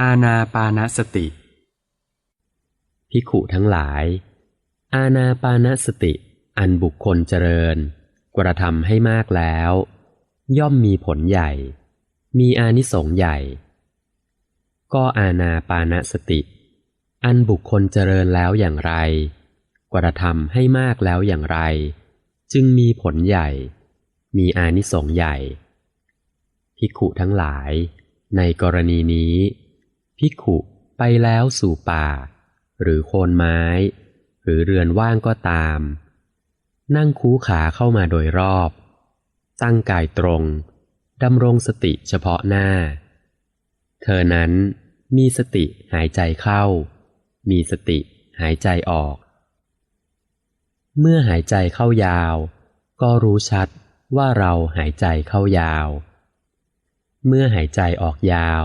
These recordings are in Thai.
อาณาปานสติภิขุทั้งหลาย อาณาปานสติ อันบุคคลเจริญ กระทำให้มากแล้ว ย่อมมีผลใหญ่ มีอานิสงส์ใหญ่ ก็อาณาปานสติ อันบุคคลเจริญแล้วอย่างไร กระทำให้มากแล้วอย่างไร จึงมีผลใหญ่ มีอานิสงส์ใหญ่ภิขุทั้งหลาย ในกรณีนี้ ภิกขุไปแล้วสู่ป่า หรือโคนไม้ หรือเรือนว่างก็ตาม นั่งคูขาเข้ามาโดยรอบ ตั้งกายตรงดำรงสติเฉพาะหน้า เธอนั้นมีสติหายใจเข้า มีสติหายใจออก เมื่อหายใจเข้ายาว ก็รู้ชัดว่าเราหายใจเข้ายาว เมื่อหายใจออกยาว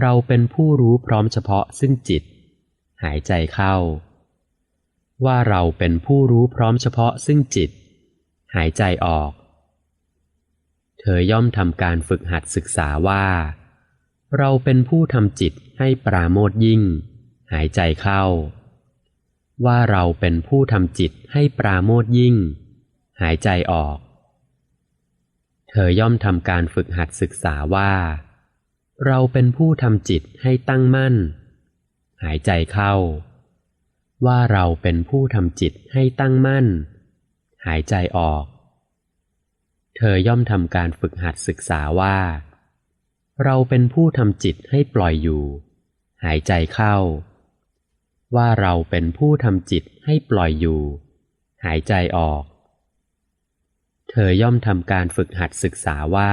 เราเป็นผู้รู้พร้อมเฉพาะซึ่งจิต หายใจเข้า ว่าเราเป็นผู้รู้พร้อมเฉพาะซึ่งจิต หายใจออก เธอย่อมทำการฝึกหัดศึกษาว่า เราเป็นผู้ทำจิตให้ปราโมทยิ่ง หายใจเข้า ว่าเราเป็นผู้ทำจิตให้ปราโมทยิ่ง หายใจออก เธอย่อมทำการฝึกหัดศึกษาว่า เราเป็นผู้ทำจิตให้ตั้งมั่น หายใจเข้า ว่าเราเป็นผู้ทำจิตให้ตั้งมั่น หายใจออก เธอย่อมทำการฝึกหัดศึกษาว่า เราเป็นผู้ทำจิตให้ปล่อยอยู่ หายใจเข้า ว่าเราเป็นผู้ทำจิตให้ปล่อยอยู่ หายใจออก เธอย่อมทำการฝึกหัดศึกษาว่า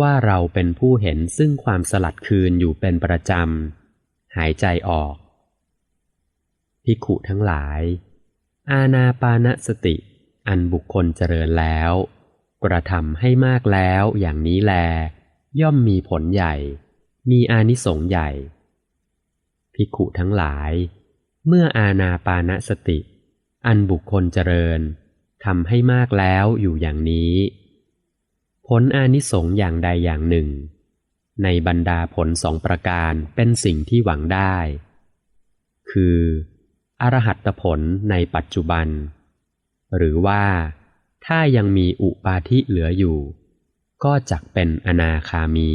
ว่าเราเป็นผู้เห็นซึ่งความสลัดคืนอยู่เป็นประจำ หายใจออกภิขุทั้งหลาย อาณาปานสติ อันบุคคลเจริญแล้ว กระทำให้มากแล้วอย่างนี้แล ย่อมมีผลใหญ่ มีอานิสงส์ใหญ่ภิขุทั้งหลาย เมื่ออาณาปานสติ อันบุคคลเจริญทำให้มากแล้วอยู่อย่างนี้ ผลอานิสงส์อย่างใดอย่างหนึ่ง ในบรรดาผลสองประการเป็นสิ่งที่หวังได้ คือ อรหัตผลในปัจจุบัน หรือว่าถ้ายังมีอุปาทิเหลืออยู่ ก็จักเป็นอนาคามี